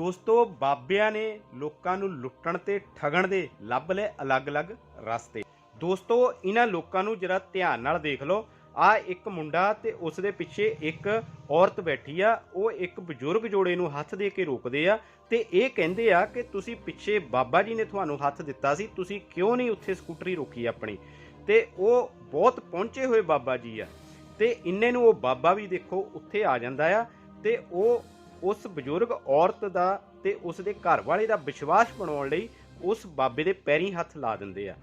ਦੋਸਤੋ, ਬਾਬਿਆਂ ਨੇ ਲੋਕਾਂ ਨੂੰ ਲੁੱਟਣ ਤੇ ਠਗਣ ਦੇ ਲੱਭ ਲਏ ਅਲੱਗ-ਅਲੱਗ ਰਸਤੇ। ਦੋਸਤੋ ਇਹਨਾਂ ਲੋਕਾਂ ਨੂੰ ਜਰਾ ਧਿਆਨ ਨਾਲ ਦੇਖ ਲਓ। ਆ ਇੱਕ ਮੁੰਡਾ ਤੇ ਉਸ ਦੇ ਪਿੱਛੇ ਇੱਕ ਔਰਤ ਬੈਠੀ ਆ। ਉਹ ਇੱਕ ਬਜ਼ੁਰਗ ਜੋੜੇ ਨੂੰ ਹੱਥ ਦੇ ਕੇ ਰੋਕਦੇ ਆ ਤੇ ਇਹ ਕਹਿੰਦੇ ਆ ਕਿ ਤੁਸੀਂ ਪਿੱਛੇ ਬਾਬਾ ਜੀ ਨੇ ਤੁਹਾਨੂੰ ਹੱਥ ਦਿੱਤਾ ਸੀ, ਤੁਸੀਂ ਕਿਉਂ ਨਹੀਂ ਉੱਥੇ ਸਕੂਟਰੀ ਰੋਕੀ ਆਪਣੀ? ਤੇ ਉਹ ਬਹੁਤ ਪਹੁੰਚੇ ਹੋਏ ਬਾਬਾ ਜੀ ਆ ਤੇ ਇੰਨੇ ਨੂੰ ਉਹ ਬਾਬਾ ਵੀ ਦੇਖੋ, ਉੱਥੇ ਆ ਜਾਂਦਾ ਆ ਤੇ ਉਹ ਉਸ ਬਜ਼ੁਰਗ ਔਰਤ ਦਾ ਤੇ ਉਸ ਦੇ ਘਰ ਵਾਲੇ ਦਾ ਵਿਸ਼ਵਾਸ ਬਣਾਉਣ ਲਈ ਉਸ ਬਾਬੇ ਦੇ ਪੈਰੀਂ ਹੱਥ ਲਾ ਦਿੰਦੇ ਆ।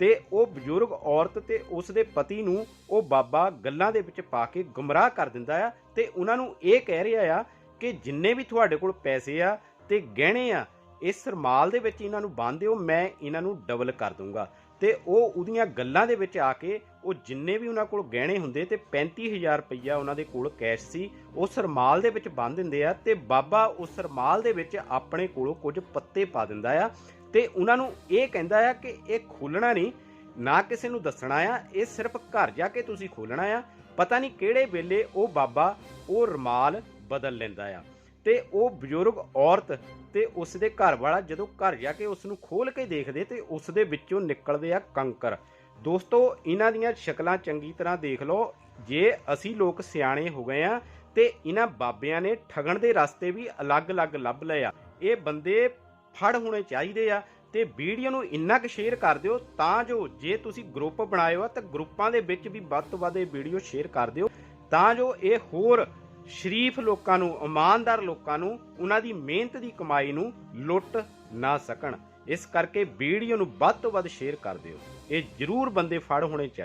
ਤੇ ਉਹ ਬਜ਼ੁਰਗ ਔਰਤ ਤੇ ਉਸ ਦੇ ਪਤੀ ਨੂੰ ਉਹ ਬਾਬਾ ਗੱਲਾਂ ਦੇ ਵਿੱਚ ਪਾ ਕੇ ਗੁੰਮਰਾਹ ਕਰ ਦਿੰਦਾ ਆ ਤੇ ਉਹਨਾਂ ਨੂੰ ਇਹ ਕਹਿ ਰਿਹਾ ਆ ਕਿ ਜਿੰਨੇ ਵੀ ਤੁਹਾਡੇ ਕੋਲ ਪੈਸੇ ਆ ਤੇ ਗਹਿਣੇ ਆ, ਇਸ ਰਮਾਲ ਦੇ ਵਿੱਚ ਇਹਨਾਂ ਨੂੰ ਬੰਨ੍ਹ ਦਿਓ, ਮੈਂ ਇਹਨਾਂ ਨੂੰ ਡਬਲ ਕਰ ਦੂੰਗਾ ਤੇ ਉਹ ਉਹਦੀਆਂ ਗੱਲਾਂ ਦੇ ਵਿੱਚ ਆ ਕੇ ਉਹ ਜਿੰਨੇ ਵੀ ਉਹਨਾਂ ਕੋਲ ਗਹਿਣੇ ਹੁੰਦੇ ਤੇ 35000 ਰੁਪਈਆ ਉਹਨਾਂ ਦੇ ਕੋਲ ਕੈਸ਼ ਸੀ ਉਸ ਰਮਾਲ ਦੇ ਵਿੱਚ ਬੰਨ ਦਿੰਦੇ ਆ ਤੇ ਬਾਬਾ ਉਸ ਰਮਾਲ ਦੇ ਵਿੱਚ ਆਪਣੇ ਕੋਲੋਂ ਕੁਝ ਪੱਤੇ ਪਾ ਦਿੰਦਾ ਆ ਤੇ ਉਹਨਾਂ ਨੂੰ ਇਹ ਕਹਿੰਦਾ ਆ ਕਿ ਇਹ ਖੋਲਣਾ ਨਹੀਂ, ਨਾ ਕਿਸੇ ਨੂੰ ਦੱਸਣਾ ਆ, ਇਹ ਸਿਰਫ ਘਰ ਜਾ ਕੇ ਤੁਸੀਂ ਖੋਲਣਾ ਆ, ਪਤਾ ਨਹੀਂ ਕਿਹੜੇ ਵੇਲੇ ਉਹ ਬਾਬਾ ਉਹ ਰਮਾਲ ਬਦਲ ਲੈਂਦਾ ਆ। ਤੇ ਉਹ ਬਜ਼ੁਰਗ ਔਰਤ ਤੇ ਉਸ ਦੇ ਘਰ ਵਾਲਾ ਜਦੋਂ ਘਰ ਜਾ ਕੇ ਉਸ ਨੂੰ ਖੋਲ ਕੇ ਦੇਖਦੇ ਤੇ ਉਸ ਦੇ ਵਿੱਚੋਂ ਨਿਕਲਦੇ ਆ ਕੰਕਰ। ਦੋਸਤੋ, ਇਹਨਾਂ ਦੀਆਂ ਸ਼ਕਲਾਂ ਚੰਗੀ ਤਰ੍ਹਾਂ ਦੇਖ ਲਓ। ਜੇ ਅਸੀਂ ਲੋਕ ਸਿਆਣੇ ਹੋ ਗਏ ਆ ਤੇ ਇਹਨਾਂ ਬਾਬਿਆਂ ਨੇ ਠਗਣ ਦੇ ਰਸਤੇ ਵੀ ਅਲੱਗ-ਅਲੱਗ ਲੱਭ ਲਏ ਆ। ਇਹ ਬੰਦੇ ਫੜ ਹੋਣੇ ਚਾਹੀਦੇ ਆ ਤੇ ਵੀਡੀਓ ਨੂੰ ਇੰਨਾ ਕੁ ਸ਼ੇਅਰ ਕਰ ਦਿਓ ਤਾਂ ਜੋ ਜੇ ਤੁਸੀਂ ਗਰੁੱਪ ਬਣਾਏ ਹੋ ਤਾਂ ਗਰੁੱਪਾਂ ਦੇ ਵਿੱਚ ਵੀ ਵੱਧ ਤੋਂ ਵੱਧ ਇਹ ਵੀਡੀਓ ਸ਼ੇਅਰ ਕਰ ਦਿਓ। ਤਾਂ ਜੋ ਇਹ ਹੋਰ ਸ਼ਰੀਫ ਲੋਕਾਂ ਨੂੰ, ਇਮਾਨਦਾਰ ਲੋਕਾਂ ਨੂੰ, ਉਹਨਾਂ ਦੀ ਮਿਹਨਤ ਦੀ ਕਮਾਈ ਨੂੰ ਲੁੱਟ ਨਾ ਸਕਣ। ਇਸ ਕਰਕੇ ਵੀਡੀਓ ਨੂੰ ਵੱਧ ਤੋਂ ਵੱਧ ਸ਼ੇਅਰ ਕਰ ਦਿਓ। ਇਹ ਜ਼ਰੂਰ ਬੰਦੇ ਫੜ ਹੋਣੇ ਚਾਹੀਦੇ।